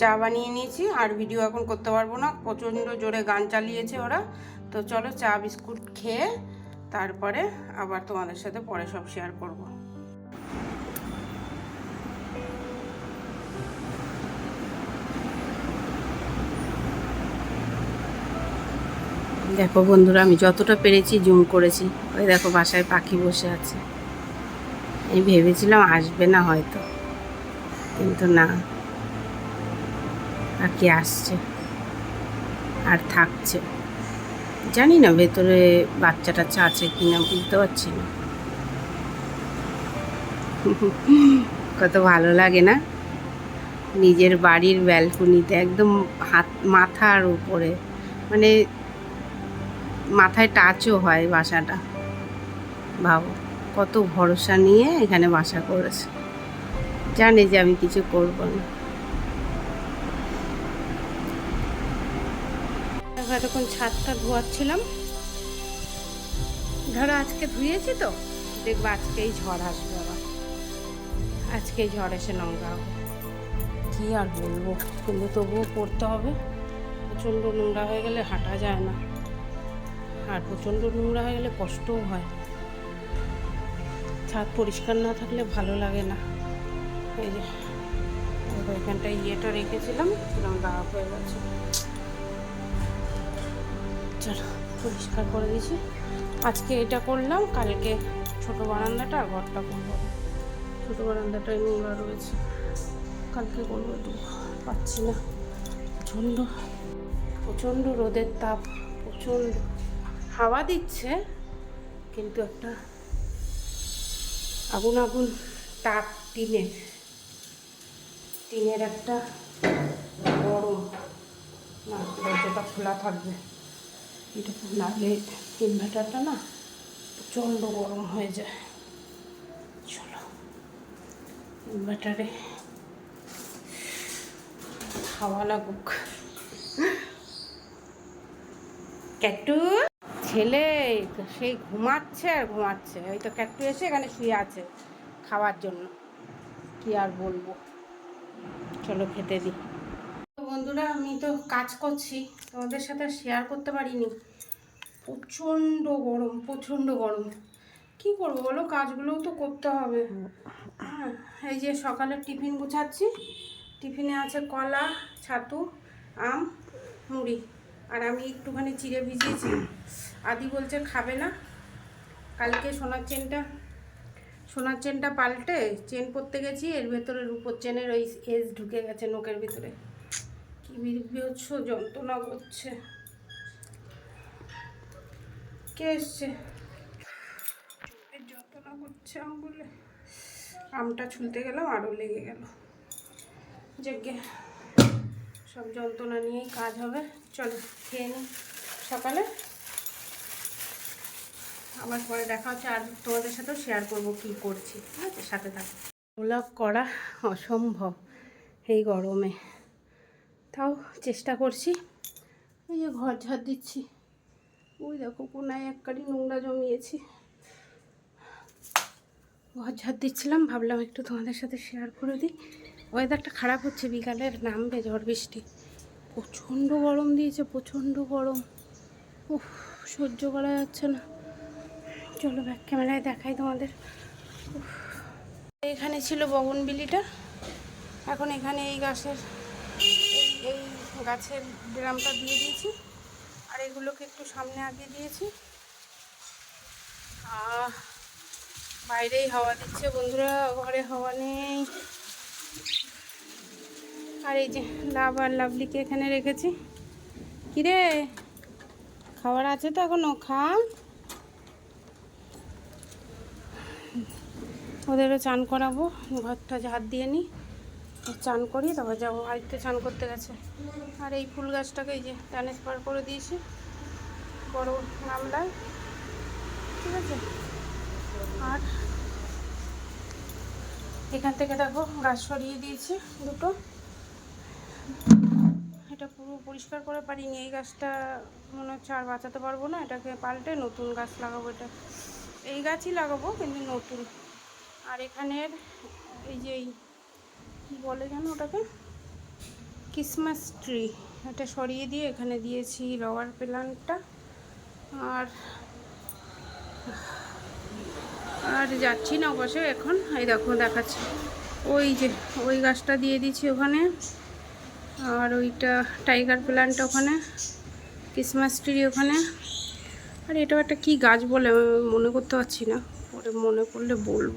চা বানিয়ে নিয়েছি, আর ভিডিও এখন করতে পারব না। প্রচণ্ড জোরে গান চালিয়েছে ওরা। তো চলো চা বিস্কুট খেয়ে তারপরে আবার তোমাদের সাথে পরে সব শেয়ার করব। দেখো বন্ধুরা, আমি যতটা পেরেছি জুম করেছি। ওই দেখো বাসায় পাখি বসে আছে। আমি ভেবেছিলাম আসবে না হয়তো, কিন্তু না। পাখি আসছে আর থাকছে। জানি না ভেতরে বাচ্চা টাচ্চা আছে কিনা বুঝতে পারছি না। কত ভালো লাগে না? নিজের বাড়ির ব্যালকনিতে একদম হাত, মাথার উপরে মানে মাথায় টাচও হয় বাসাটা। ভাবো কত ভরসা নিয়ে এখানে বাসা করেছে। জানে যে আমি কিছু করব না। এতক্ষণ ছাদটা ধোয়াচ্ছিলাম। ধরো আজকে ধুয়েছি তো দেখব আজকেই ঝড় আসবে আবার। আজকেই ঝড় এসে নোংরা হবে। কী আর বলব কিন্তু তবুও করতে হবে। প্রচণ্ড নোংরা হয়ে গেলে হাঁটা যায় না। আর প্রচণ্ড নোংরা হয়ে গেলে কষ্টও হয়। ছাদ পরিষ্কার না থাকলে ভালো লাগে না। এই যে দেখো এখানটায় ইয়েটা রেখেছিলাম সেরকম দাগ হয়ে গেছে। চলো, পরিষ্কার করে দিয়েছি আজকে এটা করলাম, কালকে ছোট বারান্দাটা আর ঘরটা করব। ছোট বারান্দাটাই নোংরা রয়েছে। কালকে করব একটু পাচ্ছি না। প্রচণ্ড প্রচণ্ড রোদের তাপ, প্রচণ্ড। হাওয়া দিচ্ছে, কিন্তু একটা আগুন আগুন তাপ টিনের টিনের একটা গরম। না, দরজাটা খোলা থাকবে। এটা নাহলে ইনভার্টারটা না প্রচণ্ড গরম হয়ে যায়। চলো ইনভার্টারে হাওয়া লাগুক। ক্যাটু ছেলে সেই ঘুমাচ্ছে আর ঘুমাচ্ছে। ওই তো ক্যাটু এসে এখানে শুয়ে আছে খাওয়ার জন্য। কি আর বলব? চলো খেতে দিই বন্ধুরা, আমি তো কাজ করছি। তোমাদের সাথে শেয়ার করতে পারিনি। প্রচণ্ড গরম প্রচণ্ড গরম। কি করব বলো? কাজগুলোও তো করতে হবে। হ্যাঁ এই যে সকালে টিফিন গুছাচ্ছি। টিফিনে আছে কলা, ছাতু, আম, মুড়ি। আর আমি একটুখানি চিড়ে ভিজিয়েছি। আদি বলছে খাবে না। কালকে সোনার চেনটা সোনার চেনটা পাল্টে চেন পরতে গেছি। এর ভেতরে রূপোর চেনের ওই এজ ঢুকে গেছে নোকের ভিতরে। বিভৎস যন্ত্রণা করছে। কে এসছে? যন্ত্রণা করছে আম বলে আমটা ছুলতে গেলাম আরও লেগে গেল। যাকে সব যন্ত্রণা নিয়েই কাজ হবে। চলো খেয়ে নিই সকালে। আবার পরে দেখা হচ্ছে আর তোমাদের সাথেও শেয়ার করব কী করছি। ঠিক আছে? সাথে থাকো। ব্লগ করা অসম্ভব এই গরমে। তাও চেষ্টা করছি। এই যে ঘর ঝাড় দিচ্ছি। ওই দেখো কোনায় এক কারি নোংরা জমিয়েছি। ঘর ঝাড় দিচ্ছিলাম, ভাবলাম একটু তোমাদের সাথে শেয়ার করে দিই। ওয়েদারটা খারাপ হচ্ছে বিকালের, নামবে ঝড় বৃষ্টি। প্রচণ্ড গরম দিয়েছে, প্রচণ্ড গরম। উফ, সহ্য করা যাচ্ছে না। চলো ব্যাক ক্যামেরায় দেখাই তোমাদের। এখানে ছিল বগনবিলিটা। এখন এখানে এই গাছের গাছের ড্রামটা দিয়ে দিয়েছি। আর এগুলোকে একটু সামনে আগিয়ে দিয়েছি। বাইরেই হাওয়া দিচ্ছে বন্ধুরা, ঘরে হাওয়া নেই। আর এই যে লাভ আর লাভলিকে এখানে রেখেছি। কিরে? খাবার আছে তো এখনও? খা। ওদেরও চান করাবো, ঘরটা ঝাড় দিয়ে নিই চান করি তারপর যাব বাড়িতে চান করতে গেছে। আর এই ফুল গাছটাকে এই যে ট্রান্সফার করে দিয়েছি, বড় গামলায় ঠিক আছে? আর এখান থেকে দেখো গাছ সরিয়ে দিয়েছি দুটো। এটা পুরো পরিষ্কার করে পারিনি। এই গাছটা মনে হচ্ছে আর বাঁচাতে পারব না, এটাকে পাল্টে নতুন গাছ লাগাবো এটা। এই গাছই লাগাবো, কিন্তু নতুন। আর এখানের এই যে কী বলে যেন ওটাকে? ক্রিসমাস ট্রি এটা সরিয়ে দিয়ে এখানে দিয়েছি রবার প্ল্যান্টটা আর আর যাচ্ছি না অবশ্য এখন। এই দেখো, দেখাচ্ছি। ওই যে, ওই গাছটা দিয়ে দিচ্ছি ওখানে। আর ওইটা টাইগার প্ল্যান্ট ওখানে। ক্রিসমাস ট্রি ওখানে। আর এটাও একটা কি গাছ বলে মনে করতে পারছি না। পরে মনে করলে বলব।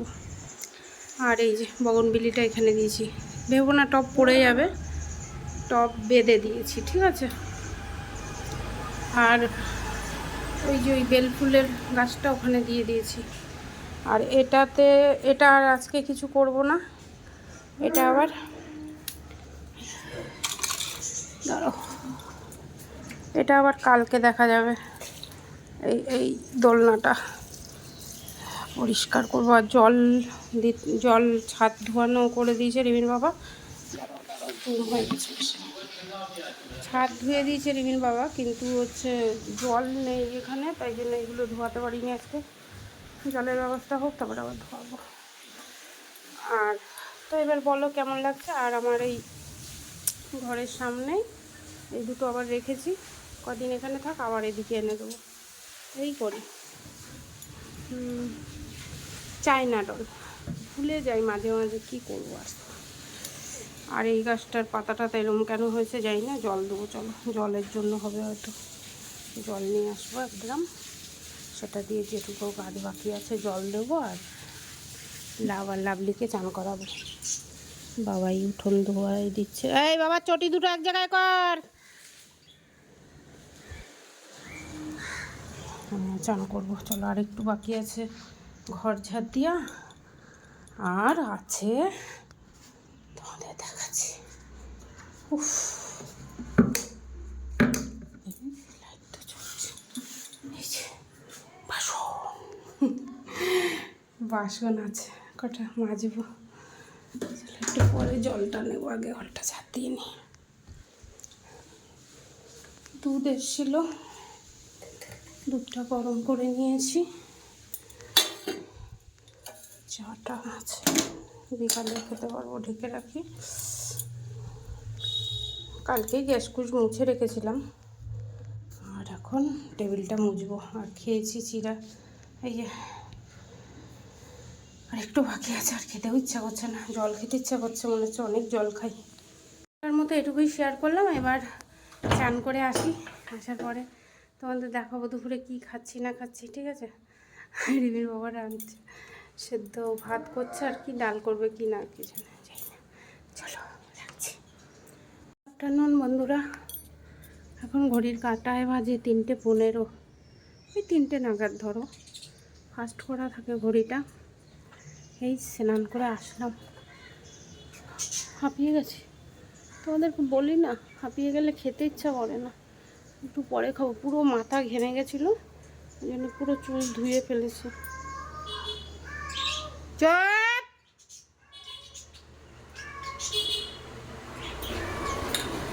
আর এই যে বগনবিলিটা এখানে দিয়েছি। ভেবো না, টপ পড়ে যাবে। টপ বেঁধে দিয়েছি, ঠিক আছে? আর ওই যে ওই বেল ফুলের গাছটা ওখানে দিয়ে দিয়েছি। আর এটাতে, এটা আর আজকে কিছু করব না। এটা আবার এটা আবার কালকে দেখা যাবে। এই এই দোলনাটা। পরিষ্কার করব আর জল দি- জল ছাদ ধোয়ানো করে দিয়েছে রিমিন বাবা। হয়ে গেছে ছাদ ধুয়ে দিয়েছে রিমিন বাবা, কিন্তু হচ্ছে জল নেই এখানে, তাই জন্য এগুলো ধোয়াতে পারিনি আজকে। জলের ব্যবস্থা হোক, তারপর আবার ধোয়াবো। আর তো এবার বলো কেমন লাগছে? আর আমার এই ঘরের সামনে এই দুটো আবার রেখেছি। কদিন এখানে থাক, আবার এদিকে এনে দেবো। এই করি। China doll. ভুলে যাই মাঝে মাঝে কী করব আর। আর এই গাছটার পাতাটা তো এরকম কেন হয়েছে যাই না, জল দেবো, চলো। জলের জন্য হবে হয়তো। জল নিয়ে আসব এক ড্রাম সেটা দিয়ে যেটুকু গাছ বাকি আছে জল দেবো আর লাভ আর লাভলিকে চান করাবো। বাবাই উঠোন ধোয়াই দিচ্ছে। এই বাবা, চটি দুটো এক জায়গায় কর। চান করব। চলো আর একটু বাকি আছে। ঘর ঝাড় দিয়া আর আছে, তোমাদের দেখাচ্ছি। উফ। বাসন। আছে, কটা মাজবো। একটু পরে জলটা নেব, আগে ঘরটা দিয়ে নিই। দুধ এসেছিল। দুধটা গরম করে নিয়েছি। চাটা আছে। বিকালে খেতে পারব, ঢেকে রাখি। কালকে গ্যাস কুচ মুছে রেখেছিলাম। আর এখন টেবিলটা মুছবো। আর খেয়েছি চিরা। এই যে, আর একটু বাকি আছে। আর খেতেও ইচ্ছা করছে না। জল খেতে ইচ্ছা করছে, মনে হচ্ছে অনেক জল খাই। তার মতো এটুকুই শেয়ার করলাম। এবার চান করে আসি। আসার পরে তোমাদের দেখাবো দুপুরে কী খাচ্ছি, না খাচ্ছি, ঠিক আছে? রিমির বাবা রাঁধছে। সেদ্ধ ভাত করছে আর কি, ডাল করবে কি না কি জানে যাই না। চলো রাখছি আফটারনুন বন্ধুরা, এখন ঘড়ির কাঁটায় বাজে তিনটে পনেরো। ওই তিনটে নাগাদ ধরো। ফাস্ট করা থাকে ঘড়িটা। এই স্নান করে আসলাম। হাঁপিয়ে গেছি। তোমাদেরকে বলি না, হাঁপিয়ে গেলে খেতে ইচ্ছা করে না। একটু পরে খাব। পুরো মাথা ঘেমে গেছিল, ওই জন্য পুরো চুল ধুয়ে ফেলেছে। চুপ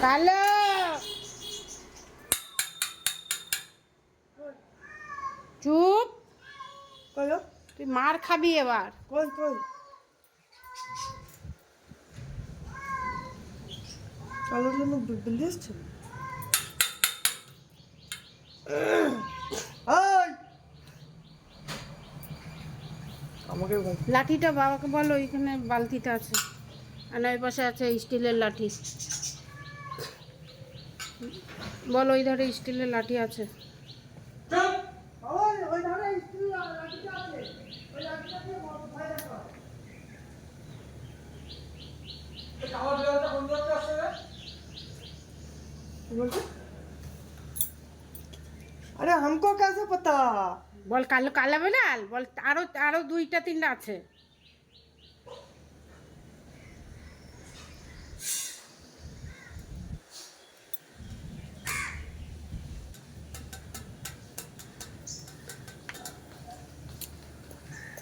কালো। চুপ। কলো তুই মার খাবি এবার। কই কই কালোর জন্য বিল এই! আমাকে লাঠিটা বাবাকে বলো ওইখানে বালতিটা আছে। আর ওই পাশে আছে স্টিলের লাঠি। বলো ওই ধারে স্টিলের লাঠি আছে। কালো কালা বেড়াল? বল আরও আরও দুইটা তিনটা আছে।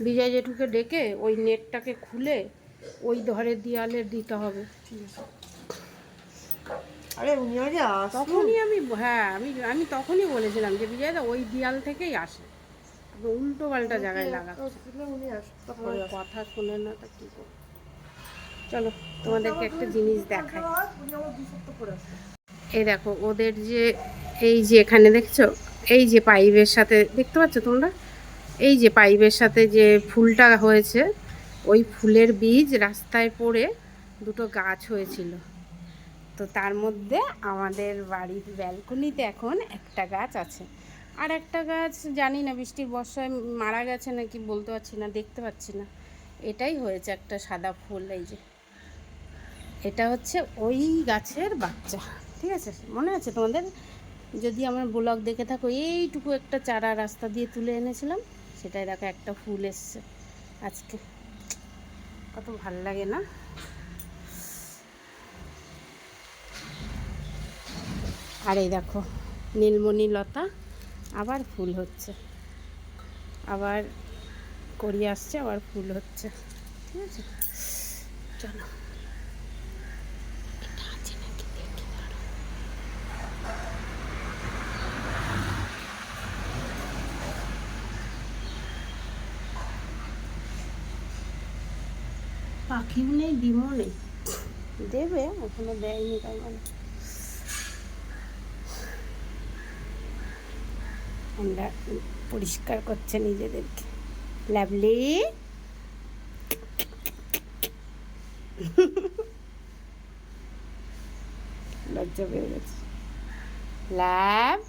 বিজয় জেঠুকে ডেকে ওই নেটটাকে খুলে ওই ধরে দেয়ালে দিতে হবে। আরে উনি আগে তখনই আমি হ্যাঁ আমি আমি তখনই বলেছিলাম যে বিজয়দা ওই দেয়াল থেকেই আসে। উল্টো পাল্টা জায়গায় লাগাচ্ছে। তারপরে কথা শোনে না তা কি করব? চলো তোমাদেরকে একটা জিনিস দেখাই। এই দেখো ওদের যে এই যে এখানে দেখছ? এই যে পাইপের সাথে দেখতে পাচ্ছ তোমরা? এই যে পাইপের সাথে যে ফুলটা হয়েছে ওই ফুলের বীজ রাস্তায় পড়ে দুটো গাছ হয়েছিল। তো তার মধ্যে আমাদের বাড়ির ব্যালকনিতে এখন একটা গাছ আছে। আর একটা গাছ, জানি না, বৃষ্টির বর্ষায় মারা গেছে নাকি বলতে পারছি না, দেখতে পাচ্ছি না। এটাই হয়েছে একটা সাদা ফুল, এই যে। এটা হচ্ছে ওই গাছের বাচ্চা, ঠিক আছে? মনে আছে তোমাদের? যদি আমার ব্লগ দেখে থাকো, এইটুকু একটা চারা রাস্তা দিয়ে তুলে এনেছিলাম, সেটাই দেখো, একটা ফুল এসছে আজকে। কত ভালো লাগে না? আর এই দেখো, নীলমণি লতা। আবার ফুল হচ্ছে। আবার করি আসছে, আবার ফুল হচ্ছে। ঠিক আছে? চলো। পাখিও নেই, ডিমও নেই। দেবে, ওখানে দেয়নি তার মানে আমরা পরিষ্কার করছে নিজেদেরকে। লাভলি। লজ্জা পেয়ে গেছে। ল্যাব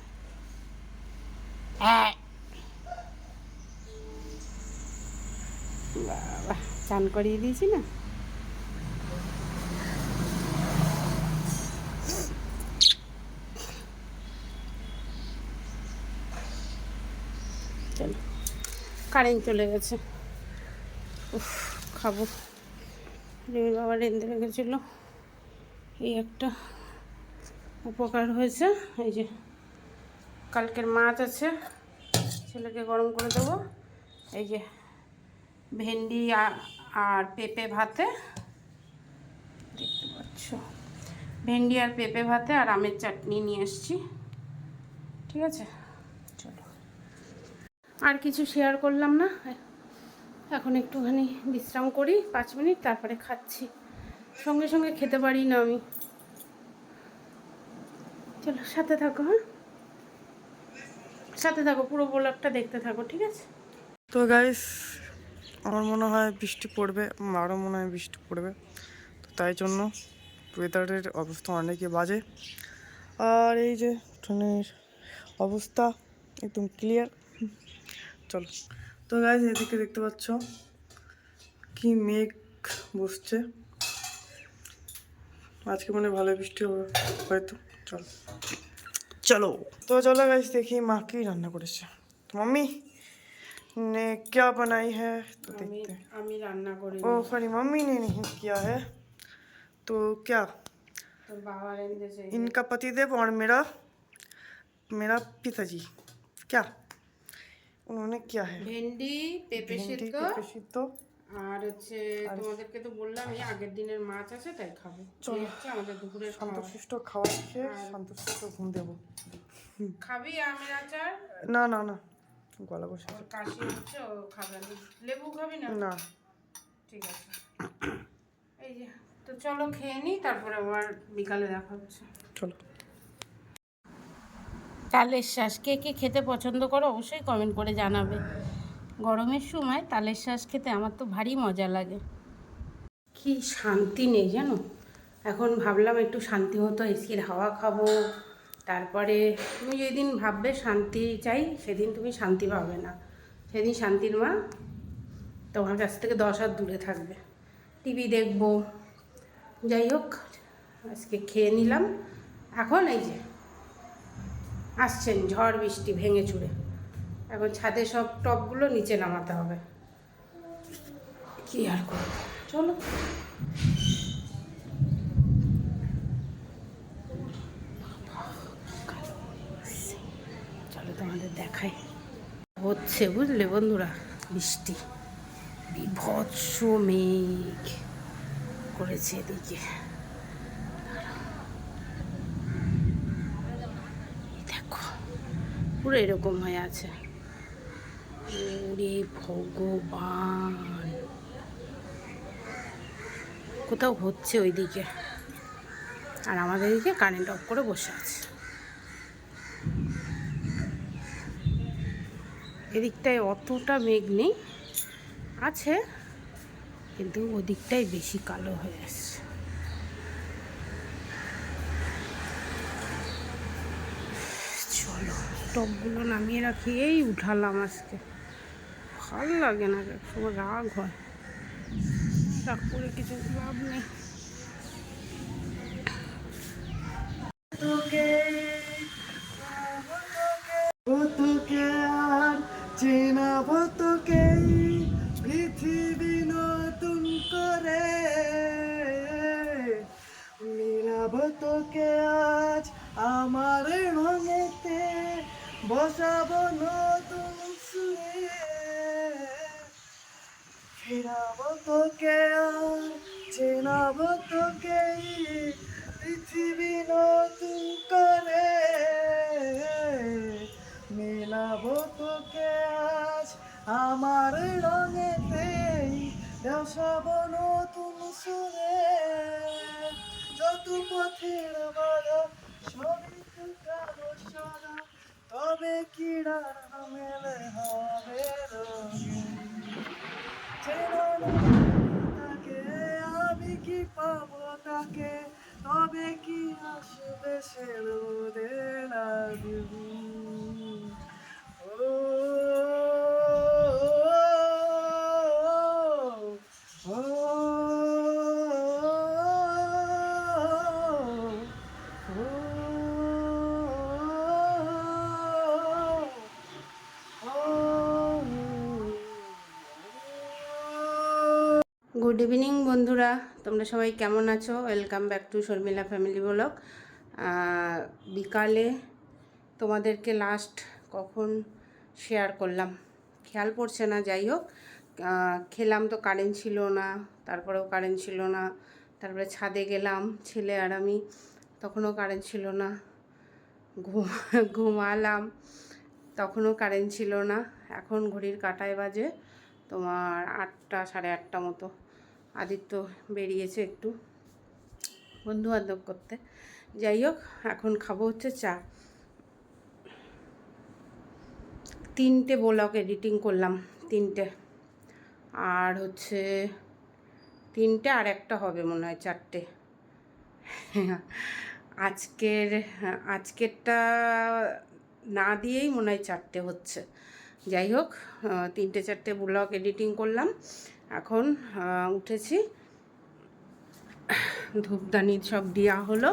বাবা চান করিয়ে দিয়েছি না চলো কারেন্ট চলে গেছে। উফ, খাব। রিমির বাবা রেঁধে রেখেছিল। এই একটা উপকার হয়েছে। এই যে কালকের মাছ আছে, ছেলেকে গরম করে দেবো। এই যে ভেন্ডি আর পেঁপে ভাতে। দেখতে পাচ্ছ। ভেন্ডি আর পেঁপে ভাতে আর আমের চাটনি নিয়ে এসছি। ঠিক আছে? আর কিছু শেয়ার করলাম না। এখন একটুখানি বিশ্রাম করি, পাঁচ মিনিট, তারপরে খাচ্ছি। সঙ্গে সঙ্গে খেতে পারি না আমি। চলো, সাথে থাকো হ্যাঁ? সাথে থাকো, পুরো ব্লগটা দেখতে থাকো, ঠিক আছে? তো গাইস আমার মনে হয় বৃষ্টি পড়বে, আমারও মনে হয় বৃষ্টি পড়বে। তো তাই জন্য ওয়েদারের অবস্থা অনেকই বাজে। আর এই যে ট্রেনের অবস্থা, একদম ক্লিয়ার চলো তো গাইস এদিকে দেখতে পাচ্ছ কি মেঘ বসছে আজকে মনে হয় ভালো বৃষ্টি হবে হয়তো চলো চলো তো চলো গাইস দেখি মা কি রান্না করেছে তো মাম্মি ने क्या बनाई है तो আমি देखते हैं আমি রান্না করি ओ सॉरी मम्मी ने नहीं किया है तो क्या তোর বাবা রেঁধেছে इनका पतिदेव और मेरा मेरा पिताजी क्या উনুনে কি হয় ভেন্ডি পেঁপে সেদ্ধ। পেঁপে সেদ্ধ। আর হচ্ছে তোমাদেরকে তো বললাম এই আগের দিনের মাছ আছে তাই খাব। চলো। হচ্ছে আমাদের দুপুরে সন্তুষ্ট খাওয়া খেয়ে সন্তুষ্ট ঘুম দেবো। খাবি আমের আচার? না না না। গলা বসে কাশি হচ্ছে ও খাবে লেবু খাবি না? না। ঠিক আছে। এই যে তো চলো খেয়ে নিই তারপরে আবার বিকালে দেখা হচ্ছে। চলো। তালের শ্বাস কে কে খেতে পছন্দ করো অবশ্যই কমেন্ট করে জানাবে। গরমের সময় তালের শ্বাস খেতে আমার তো ভারী মজা লাগে। কি শান্তি নেই জানো? এখন ভাবলাম একটু শান্তি মতো এসির হাওয়া খাব। তারপরে তুমি যেদিন ভাববে শান্তি চাই, সেদিন তুমি শান্তি পাবে না। সেদিন শান্তির মা তোমার কাছ থেকে দশ হাত দূরে থাকবে। টিভি দেখব। যাই হোক, আজকে খেয়ে নিলাম। এখন এই যে আসছেন, ঝড় বৃষ্টি ভেঙে চুড়ে এখন ছাদে সব টপগুলো নিচে নামাতে হবে। কি আর করব? চলো। চলো তোমাদের দেখাই। হচ্ছে বুঝলে বন্ধুরা, বৃষ্টি। বিভৎস মেঘ করেছে এদিকে এই দেখো পুরো এরকম হয়ে আছে। ভগবান। কোথাও হচ্ছে ওইদিকে। আর আমাদের এদিকে কারেন্ট অফ করে বসে আছে। এদিকটায় অতটা মেঘ নেই। আছে, কিন্তু ওদিকটাই বেশি কালো হয়ে আসছে চলো টপগুলো নামিয়ে রাখি, এই উঠালাম আজকে। ভালো লাগে না সময় রাগ হয়। রাগ করে কিছু লাভ নেই। আর তোকে আজ আমার রঙেতে। বসাবো নতুন সুরে। ফিরাব তোকে আর, চেনাব তোকে পৃথিবী নতুন করে। মেলাব তোকে আজ আমার রঙেতে, বসাব নতুন সুরে। যত পথের বাধা সবই তো কারও সারা তবে কিড়ার মেলে হবে তাকে আমি কি পাবো তাকে? তবে কি আসবে সে রোদের ও, গুড ইভিনিং বন্ধুরা, তোমরা সবাই কেমন আছো? Welcome back to Sharmila family blog বিকালে তোমাদেরকে লাস্ট কখন শেয়ার করলাম? খেয়াল পড়ছে না, যাই হোক। খেলাম তো কারেন্ট ছিল না, তারপরেও কারেন্ট ছিল না, তারপরে ছাদে গেলাম, ছেলে আর আমি, তখনও কারেন্ট ছিল না। ঘুম, ঘুমালাম, তখনও কারেন্ট ছিল না। এখন ঘড়ির কাটায় বাজে তোমার আটটা সাড়ে আটটা মতো। আদিত্য বেরিয়েছে একটু বন্ধু বান্ধব করতে। যাই হোক, এখন খাব হচ্ছে চা। তিনটে ব্লগ এডিটিং করলাম, তিনটে। আর হচ্ছে তিনটে আর একটা হবে মনে হয়, চারটে। আজকের, আজকেরটা না দিয়েই মনে হয় চারটে হচ্ছে। যাই হোক তিনটে চারটে ব্লগ এডিটিং করলাম। এখন উঠেছি। ধূপদানি সব দেওয়া হলো।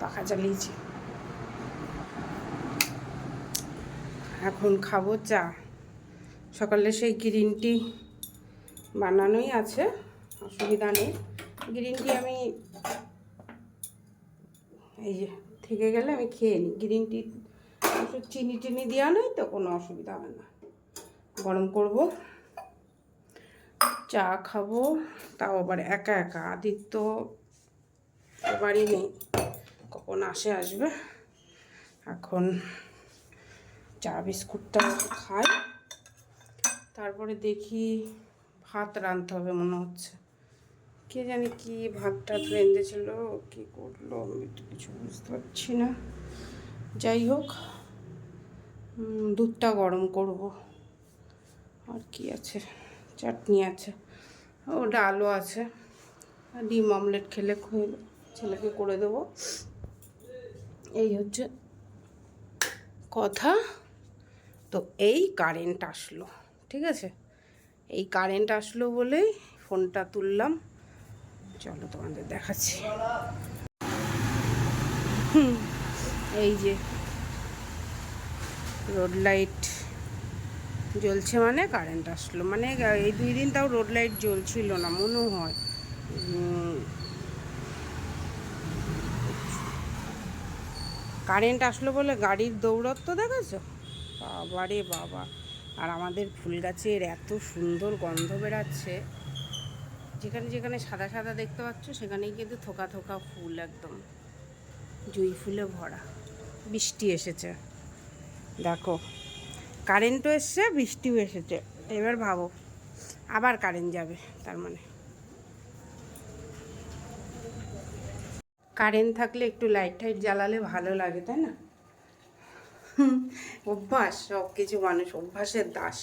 পাখা চালিয়েছি। এখন খাব চা। সকালে সেই গ্রিন টি বানানোই আছে, অসুবিধা নেই। গ্রিন টি আমি এই যে, থেকে গেলে আমি খেয়ে নিই। গ্রিন টি চিনি টিনি দেওয়া নেই তো, কোনো অসুবিধা হবে না। গরম করব। চা খাব, তাও আবার একা একা। আদিত্য বাড়ি নেই, কখন আসে আসবে। এখন চা বিস্কুটটা খাই, তারপরে দেখি ভাত রাঁধতে হবে মনে হচ্ছে। কে জানি কি ভাতটা রেঁধেছিল, কি করল আমি তো কিছু বুঝতে পারছি না। যাই হোক দুধটা গরম করব। আর কি আছে? চাটনি আছে। ও, ডালও আছে। ডিম অমলেট খেলে খুব ছেলেকে করে দেবো। এই হচ্ছে কথা। তো এই কারেন্ট আসলো, ঠিক আছে? এই কারেন্ট আসলো বলেই ফোনটা তুললাম। চলো তোমাদের দেখাচ্ছি। এই যে রোড লাইট জ্বলছে মানে কারেন্ট আসলো। মানে এই দুই দিন তাও রোড লাইট জ্বলছিল না, মনে হয়। কারেন্ট আসলো বলে গাড়ির দৌড়ত্ব দেখেছ বাবা রে বাবা। আর আমাদের ফুল গাছের এত সুন্দর গন্ধ বেরাচ্ছে যেখানে যেখানে সাদা সাদা দেখতে পাচ্ছ, সেখানেই কিন্তু থোকা থোকা ফুল একদম। জুঁই ফুলে ভরা। বৃষ্টি এসেছে। দেখো কারেন্টও এসছে, বৃষ্টিও এসেছে। এবার ভাবো, আবার কারেন্ট যাবে, তার মানে। কারেন্ট থাকলে একটু লাইট টাইট জ্বালালে ভালো লাগে, তাই না? অভ্যাস সব কিছু মানুষ অভ্যাসের দাস,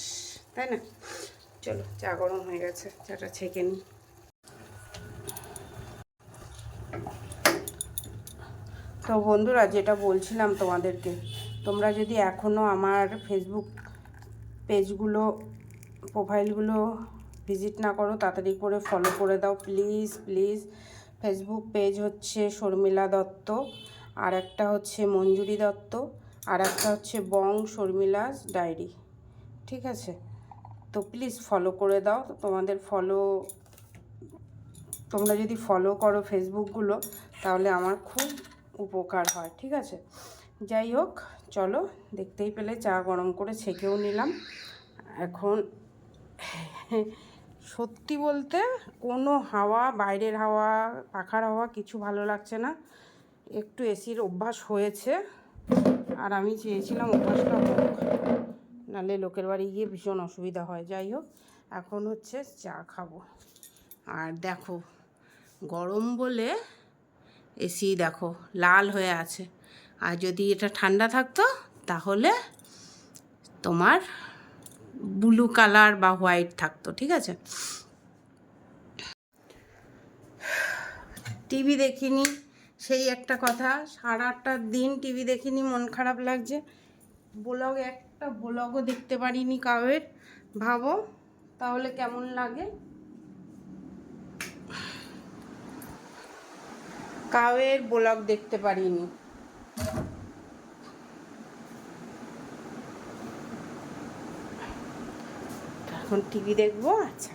তাই না? চলো, চা গরম হয়ে গেছে, চাটা ছেঁকে নিই। তো বন্ধুরা, যেটা বলছিলাম তোমাদেরকে তোমরা যদি এখনও আমার ফেসবুক পেজগুলো প্রোফাইলগুলো ভিজিট না করো, তাড়াতাড়ি করে ফলো করে দাও প্লিজ প্লিজ ফেসবুক পেজ হচ্ছে শর্মিলা দত্ত, আর একটা হচ্ছে মঞ্জুরি দত্ত, আর একটা হচ্ছে বং শর্মিলাস ডায়েরি, ঠিক আছে? তো প্লিজ ফলো করে দাও তোমাদের ফলো তোমরা যদি ফলো করো ফেসবুকগুলো তাহলে আমার খুব উপকার হয়, ঠিক আছে? যাই হোক চলো, দেখতেই পেলে চা গরম করে ছেঁকেও নিলাম। এখন সত্যি বলতে কোনো হাওয়া, বাইরের হাওয়া, পাখার হাওয়া কিছু ভালো লাগছে না। একটু এসির অভ্যাস হয়েছে, আর আমি চেয়েছিলাম অভ্যাসটা হোক, নাহলে লোকের বাড়ি গিয়ে ভীষণ অসুবিধা হয়। যাই হোক, এখন হচ্ছে চা খাব। আর দেখো, গরম বলে এসি দেখো, লাল হয়ে আছে। আর যদি এটা ঠান্ডা থাকতো, তাহলে তোমার ব্লু কালার বা হোয়াইট থাকতো, ঠিক আছে? টিভি দেখিনি, সেই একটা কথা। সারাটা দিন টিভি দেখিনি, মন খারাপ লাগছে। ব্লগ একটা ব্লগও দেখতে পারিনি কাউয়ের। ভাবো, তাহলে কেমন লাগে? কাউয়ের ব্লগ দেখতে পারিনি। এখন টিভি দেখব? আচ্ছা।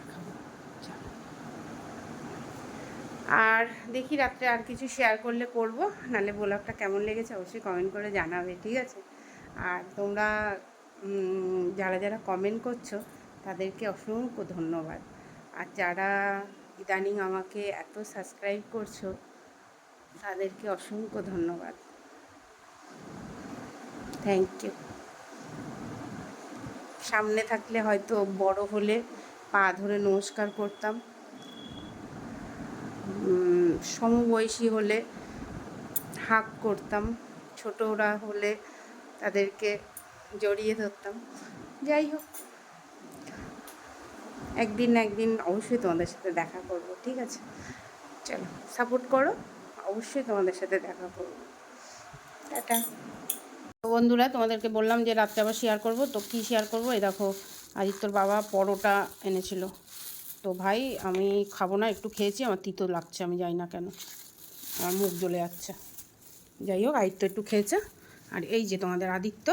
আর দেখি রাত্রে আর কিছু শেয়ার করলে করব, নাহলে ব্লগটা কেমন লেগেছে অবশ্যই কমেন্ট করে জানাবে, ঠিক আছে? আর তোমরা যারা যারা কমেন্ট করছ, তাদেরকে অসংখ্য ধন্যবাদ। আর যারা ইদানিং আমাকে এত সাবস্ক্রাইব করছ, তাদেরকে অসংখ্য ধন্যবাদ। থ্যাংক ইউ সামনে থাকলে হয়তো বড় হলে পা ধরে নমস্কার করতাম। সমবয়সী হলে হাক করতাম। ছোটরা হলে তাদেরকে জড়িয়ে ধরতাম। যাই হোক, একদিন না একদিন অবশ্যই তোমাদের সাথে দেখা করব, ঠিক আছে? চলো সাপোর্ট করো, অবশ্যই তোমাদের সাথে দেখা করব। টাটা। বন্ধুরা তোমাদেরকে বললাম যে রাত্রে আবার শেয়ার করব। তো কী শেয়ার করব? এই দেখো আদিত্যর বাবা পরোটা এনেছিল। তো ভাই আমি খাব না একটু খেয়েছি আমার তিতো লাগছে আমি যাই না কেন? আমার মুখ জ্বলে যাচ্ছে। যাই হোক আদিত্য একটু খেয়েছে। আর এই যে তোমাদের আদিত্য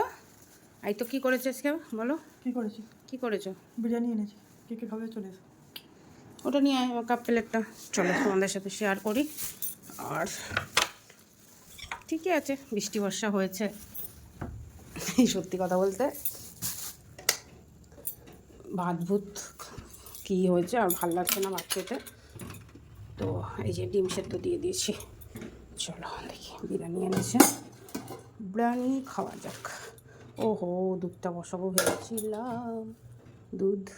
আদিত্য কী করেছে আজকে বলো? কী করেছি? কী করেছ? বিরিয়ানি এনেছি। কে কে খাবে চলে এসো। ওটা নিয়ে আয় আমার কাপ প্লেটটা চলো তোমাদের সাথে শেয়ার করি। আর ঠিকই আছে বৃষ্টি বর্ষা হয়েছে। সত্যি কথা বলতে। ভাত ভূত কী হয়েছে আর ভালো লাগছে না ভাত খেতে। তো এই যে ডিম সেদ্ধ দিয়ে দিয়েছি। চলো দেখি, বিরিয়ানি এনেছে। বিরিয়ানি খাওয়া যাক। ওহো, দুধটা বসাবো ভেবেছিলাম। দুধ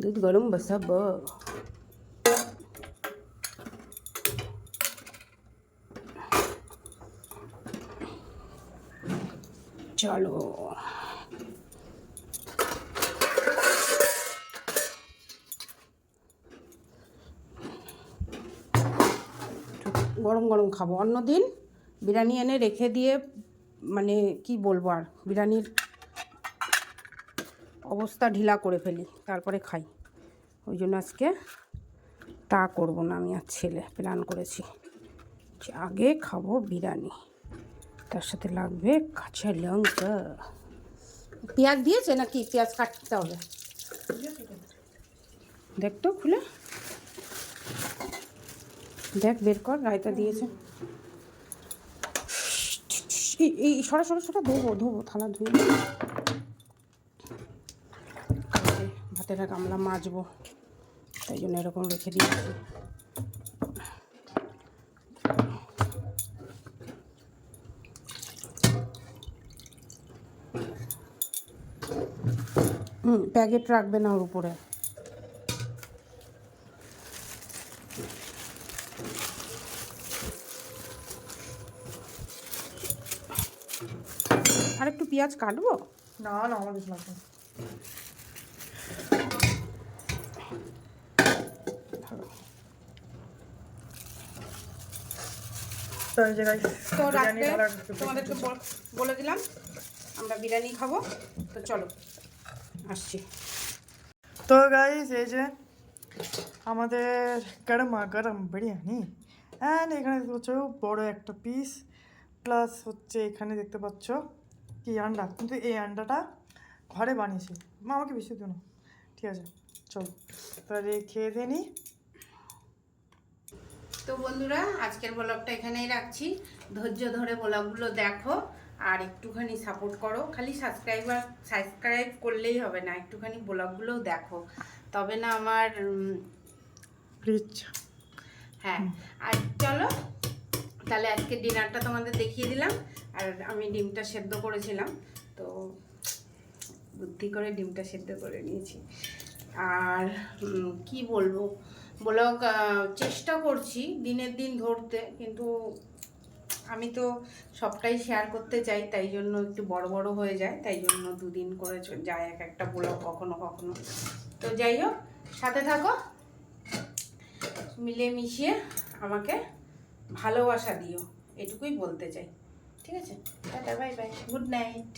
দুধ গরম বসাবো। চলো। গরম গরম খাব। অন্যদিন বিরিয়ানি এনে রেখে দিয়ে মানে কি বলব আর, বিরিয়ানির অবস্থা ঢিলা করে ফেলি, তারপরে খাই। ওই জন্য আজকে তা করব না, আমি আর ছেলে, প্ল্যান করেছি আগে খাব বিরিয়ানি। তার সাথে লাগবে? কাঁচা লঙ্কা। পেঁয়াজ দিয়েছে নাকি? পেঁয়াজ কাটতে হবে। দেখ তো খুলে। দেখ বের কর রায়তা দিয়েছে। এই- সরা সরা সরা ধোবো ধোবো থালা ধুয়ে ভাতের গামলা মাজবো। তাই জন্য এরকম রেখে দিয়েছি। হুম প্যাকেট রাখবে না ওর উপরে। আর একটু পেঁয়াজ কাটবো? না না আমার কিছু লাগবে তোমাদেরকে বলে দিলাম আমরা বিরিয়ানি খাব। তো চলো। আসছি। তো গাইস এই যে আমাদের গরমা, গরম বিরিয়ানি। অ্যান্ড এখানে দেখতে পাচ্ছ বড় একটা পিস প্লাস হচ্ছে এখানে দেখতে পাচ্ছ কি আন্ডা। কিন্তু এই আন্ডাটা ঘরে বানিয়েছি। মা, আমাকে বেশি দিও না। ঠিক আছে, চলো। তাহলে খেয়ে দিয়ে নিই তো বন্ধুরা, আজকের ব্লগটা এখানেই রাখছি। ধৈর্য ধরে ব্লগগুলো দেখো। আর একটুখানি সাপোর্ট করো। খালি সাবস্ক্রাইবার সাবস্ক্রাইব করলেই হবে না একটুখানি ব্লগগুলোও দেখো। তবে না আমার হ্যাঁ আর চলো তাহলে আজকে ডিনারটা তোমাদের দেখিয়ে দিলাম। আর আমি ডিমটা সেদ্ধ করেছিলাম তো বুদ্ধি করে ডিমটা সেদ্ধ করে নিয়েছি। আর কি বলব? ব্লগ চেষ্টা করছি দিনের দিন ধরতে কিন্তু আমি তো সবটাই শেয়ার করতে চাই, তাই জন্য একটু বড় বড় হয়ে যায়, তাই জন্য দুদিন করে যায় এক একটা বলো কখনো কখনো। তো যাই হোক, সাথে থাকো। মিলে মিশিয়ে আমাকে ভালোবাসা দিও, এটুকুই বলতে চাই। ঠিক আছে? Tata bye bye good night